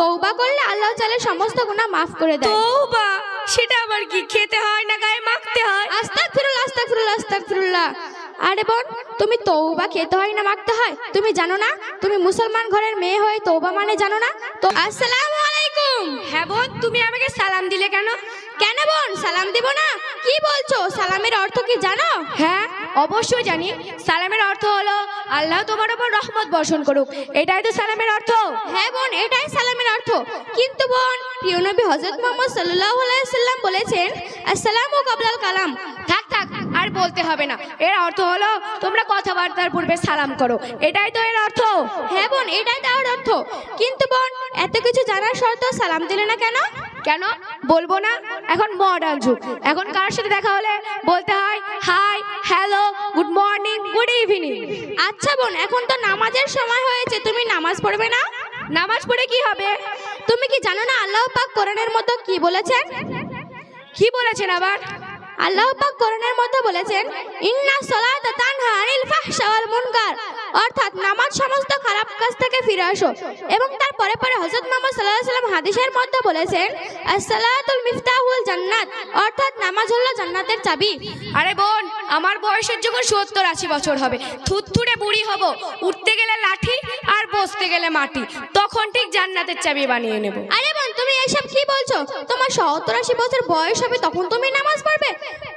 তৌবা করলে আল্লাহ চালে সমস্ত গুনাহ মাফ করে দেয়। তৌবা সেটা আবার কি? খেতে হয় না গায়ে মাখতে হয়? আস্তাগফিরুল্লাহ আস্তাগফিরুল্লাহ আস্তাগফিরুল্লাহ। আরে বোন তুমি তৌবা খেতে হয় না মাখতে হয়? তুমি জানো না? তুমি মুসলমান ঘরের মেয়ে হয়ে তৌবা মানে জানো না? তো আসসালামু আলাইকুম। হ্যাঁ বোন তুমি আমাকে সালাম দিলে কেন? কেন বোন? সালাম দিব না? কি বলছো? সালামের অর্থ কি জানো? হ্যাঁ অবশ্যই জানি। সালামের অর্থ হলো আল্লাহ তোমার উপর রহমত বর্ষণ করুক। এটাই তো সালামের অর্থ। হ্যাঁ বোন এটাই সালামের অর্থ। কিন্তু বোন প্রিয় নবী হযরত মুহাম্মদ সাল্লাল্লাহু আলাইহি সাল্লাম বলেছেন আসসালামু কাবলাল কালাম। থাক থাক আর বলতে হবে না। এর অর্থ হলো তোমরা কথাবার্তার পূর্বে সালাম করো। এটাই তো এর অর্থ। হ্যাঁ বোন এটাই তার অর্থ। কিন্তু বোন এত কিছু জানার সত্ত্বেও সালাম দিলে না কেন? কেন? বলব না? এখন মডার্ন যুগ। এখন কার সাথে দেখা হলে বলতে হয় hi hello good morning good evening আচ্ছা বোন, এখন তো নামাজের সময় হয়েছে, তুমি নামাজ পড়বে না? নামাজ পড়ে কি হবে? তুমি কি জানো না আল্লাহ পাক কোরআনের মতো কি বলেছেন? কি বলেছেন আবার? আল্লাহ পাক কোরআনের মধ্যে বলেছেন, ইন্না সালাতা তানহা আনিল ফাহশা ওয়াল মুনকার। অর্থাৎ নামাজ সমস্ত খারাপ কাজ থেকে ফিরে আসো। এবং তার পরে পরে হযরত মুহাম্মদ সাল্লাল্লাহু সাল্লাম হাদিসের মধ্যে বলেছেন as-সালাতুল মিফতাহুল জান্নাত অর্থাৎ নামাজ হলো জান্নাতের চাবি। আরে বোন আমার বয়সের যখন সত্তর আশি বছর হবে থুতথুড়ে বুড়ি হব উঠতে গেলে লাঠি আর বসতে গেলে মাটি তখন ঠিক জান্নাতের চাবি বানিয়ে নেব। আরে বোন তুমি এসব কি বলছো? তোমার সত্তর আশি বছর বয়স হবে তখন তুমি নামাজ পড়বে।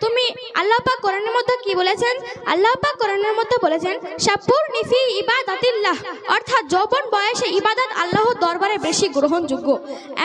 তুমি আল্লাহ পাক কোরআনের মধ্যে কি বলেছেন? আল্লাহ পাক কোরআনের মধ্যে বলেছেন শাব্বুর নিফি ইবাদাতিল্লাহ। অর্থাৎ যৌবন বয়সে ইবাদত আল্লাহর দরবারে বেশি গ্রহণযোগ্য।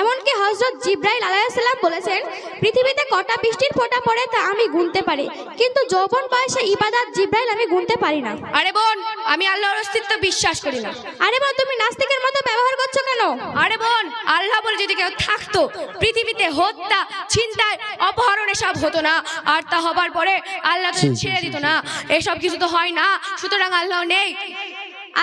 এমনকি হযরত জিব্রাইল আলাইহিস সালাম বলেছেন পৃথিবীতে কটা বৃষ্টির ফোঁটা পড়ে তা আমি গুনতে পারি কিন্তু যৌবন বয়সে ইবাদত জিব্রাইল আমি গুনতে পারি না। আরে বোন আমি আল্লাহর অস্তিত্ব বিশ্বাস করি না। আরে বোন তুমি নাস্তিকের মতো ব্যবহার করছ কেন? আরে বোন আল্লাহ বলে যদি কেউ থাকতো। পৃথিবীতে হত্যা চিন্তায় অপহরণ এসব হতো না। আর তা হবার পরে আল্লাহ তো ছেড়ে দিত না। এসব কিছু তো হয় না। সুতরাং আল্লাহ নেই।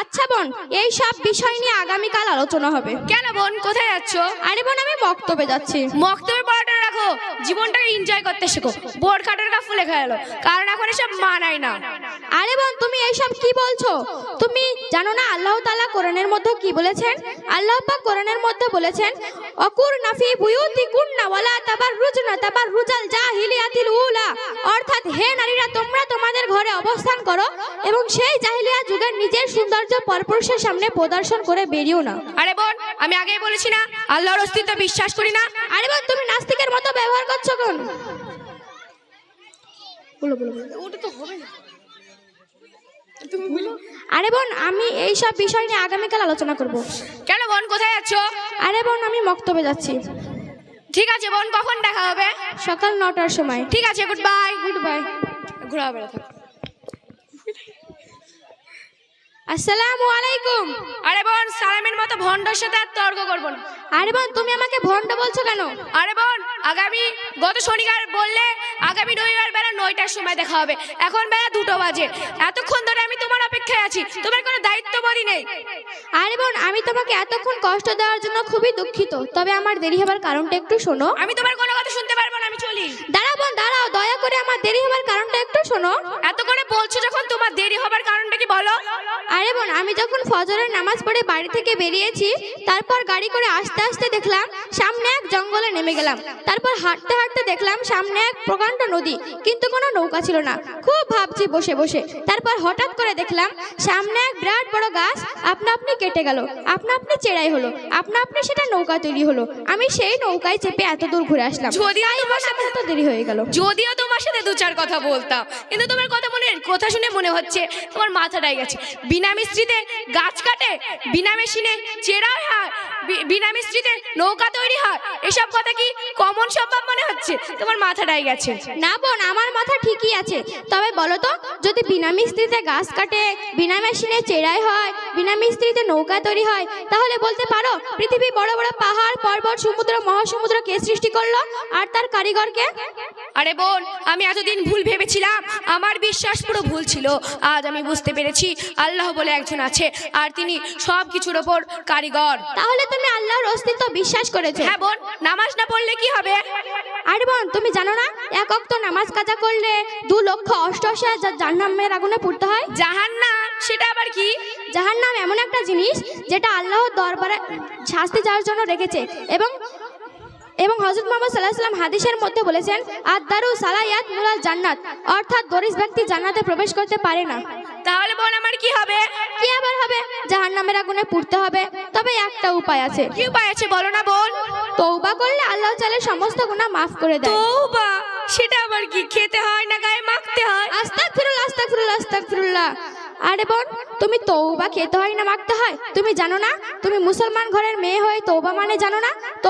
আচ্ছা বোন এই সব বিষয় নিয়ে আগামীকাল আলোচনা হবে। কেন বোন কোথায় যাচ্ছ? আরে বোন আমি বক্তব্যে যাচ্ছি। বক্তব্যে পড়াটা রাখো জীবনটাকে এনজয় করতে শেখো। বোর্ড কাটার গা ফুলে খেলো কারণ এখন এসব মানায় না। আরে বোন তুমি এইসব কি বলছো? তুমি জানো না আল্লাহ তাআলা কোরআনের মধ্যে কি বলেছেন? আল্লাহ পাক কোরআনের মধ্যে বলেছেন, অকুর নাফি বুয়ুতি কুন্না ওয়ালা তাবাররুজনা তাবাররুজাল জাহিলিয়াতিল উলা। অর্থাৎ হে নারীরা তোমরা তোমাদের ঘরে অবস্থান করো এবং সেই জাহিলিয়া যুগের নিজের সৌন্দর্য পরপুরুষের সামনে প্রদর্শন করে বেরিও না আরে বোন আমি আগেই বলেছি না আল্লাহর অস্তিত্ব বিশ্বাস করি না। আরে বোন তুমি নাস্তিকের মতো ব্যবহার করছ কেন? বলো বলো বলো। ওটা তো হবে না। আরে বোন আমি এই সব বিষয় নিয়ে আগামীকাল আলোচনা করব। কেন বোন কোথায় যাচ্ছ? আরে বোন আমি মক্তবে যাচ্ছি। ঠিক আছে বোন কখন দেখা হবে? সকাল নটার সময়। ঠিক আছে গুড বাই গুড বাই ঘোরা বেড়া থাক আসসালামু আলাইকুম। আরে বোন সালামের মতো ভণ্ডর সাথে আর তর্ক করব না। আরে বোন তুমি আমাকে ভণ্ড বলছো কেন? আরে বোন আগামী গত শনিবার বললে আগামী রবিবার বেলা নয়টার সময় দেখা হবে। এখন বেলা দুটো বাজে। এতক্ষণ ধরে আমি তোমার অপেক্ষায় আছি। তোমার কোনো দায়িত্ববোধই নেই। আরে বোন আমি তোমাকে এতক্ষণ কষ্ট দেওয়ার জন্য খুবই দুঃখিত। তবে আমার দেরি হবার কারণটা একটু শোনো। আমি তোমার কোনো কথা শুনতে পারব না আমি চলি। দাঁড়াও বোন দাঁড়াও দয়া করে আমার দেরি হবার কারণটা একটু শোনো। এত করে বলছো যখন তোমার দেরি হবার কারণটা আরে বোন আমি যখন ফজরের নামাজ পড়ে বাড়ি থেকে বেরিয়েছি তারপর গাড়ি করে আস্তে আস্তে দেখলাম সামনে এক জঙ্গলে নেমে গেলাম। তারপর হাঁটতে হাঁটতে দেখলাম সামনে এক প্রকাণ্ড নদী কিন্তু কোনো নৌকা ছিল না। খুব ভাবছি বসে বসে। তারপর হঠাৎ করে দেখলাম সামনে এক বিরাট বড় গাছ আপনা আপনি কেটে গেল আপনা আপনি চেরাই হলো আপনা আপনি সেটা নৌকা তৈরি হলো। আমি সেই নৌকায় চেপে এত দূর ঘুরে আসলাম। যদিও তাই তোমার বোন, এত দেরি হয়ে গেল। যদিও তোমার সাথে দু চার কথা বলতাম কিন্তু তোমার কথা মনে কথা শুনে মনে হচ্ছে তোমার মাথাটাই গেছে। বিনা মিস্ত্রিতে গাছ কাটে বিনা মেশিনে চেরা হয় বিনা মিস্ত্রিতে নৌকা তৈরি হয় এসব কথা কি কমন সম্ভব মনে হচ্ছে? তোমার মাথাটাই গেছে। না বোন আমার মাথা ঠিকই আছে। তবে বলো তো যদি বিনা মিস্ত্রিতে গাছ কাটে বিনা মেশিনে চেরাই হয় বিনা মিস্ত্রিতে নৌকা তৈরি হয় তাহলে বলতে পারো পৃথিবী বড় বড় পাহাড় পর্বত সমুদ্র মহাসমুদ্র কে সৃষ্টি করল? আর তার কারিগরকে? আরে বোন আমি এতদিন ভুল ভেবেছিলাম। আমার বিশ্বাস পুরো ভুল ছিল। আজ আমি বুঝতে পেরেছি আল্লাহ বলে একজন আছে আর তিনি সব কিছুর ওপর কারিগর। তাহলে তুমি আল্লাহর অস্তিত্ব বিশ্বাস করেছ। হ্যাঁ বোন নামাজ না পড়লে কি হবে? আরে বোন তুমি জানো না এক অক্ত নামাজ কাজা করলে দু লক্ষ অষ্টআশি হাজার জাহান্নামের আগুনে পড়তে হয়? জাহান্নাম সেটা আবার কি? জাহান্নাম এমন একটা জিনিস যেটা আল্লাহর দরবারে শাস্তি যাওয়ার জন্য রেখেছে। এবং এবং হজরত মোহাম্মদ সাল্লাহ সাল্লাম হাদিসের মধ্যে বলেছেন আদারু সালায়াত মুলাল জান্নাত। অর্থাৎ দরিস ব্যক্তি জান্নাতে প্রবেশ করতে পারে না। তাহলে বোন আমার কি হবে? কি আবার হবে? জাহান্নামের আগুনে পুড়তে হবে। তবে একটা উপায় আছে। কি উপায় আছে বলো না বোন তৌবা করলে আল্লাহ চাইলে সমস্ত গুনাহ মাফ করে দেয়। তৌবা সেটা আবার কি? খেতে হয় না গায়ে মাখতে হয়? আস্তাক ফিরুল্লাহ আস্তাক ফিরুল্লাহ আস্তাক ফিরুল্লাহ আরে বোন তুমি তৌবা খেতে হয় না মাখতে হয়? তুমি জানো না? তুমি মুসলমান ঘরের মেয়ে হয়ে তৌবা মানে জানো না?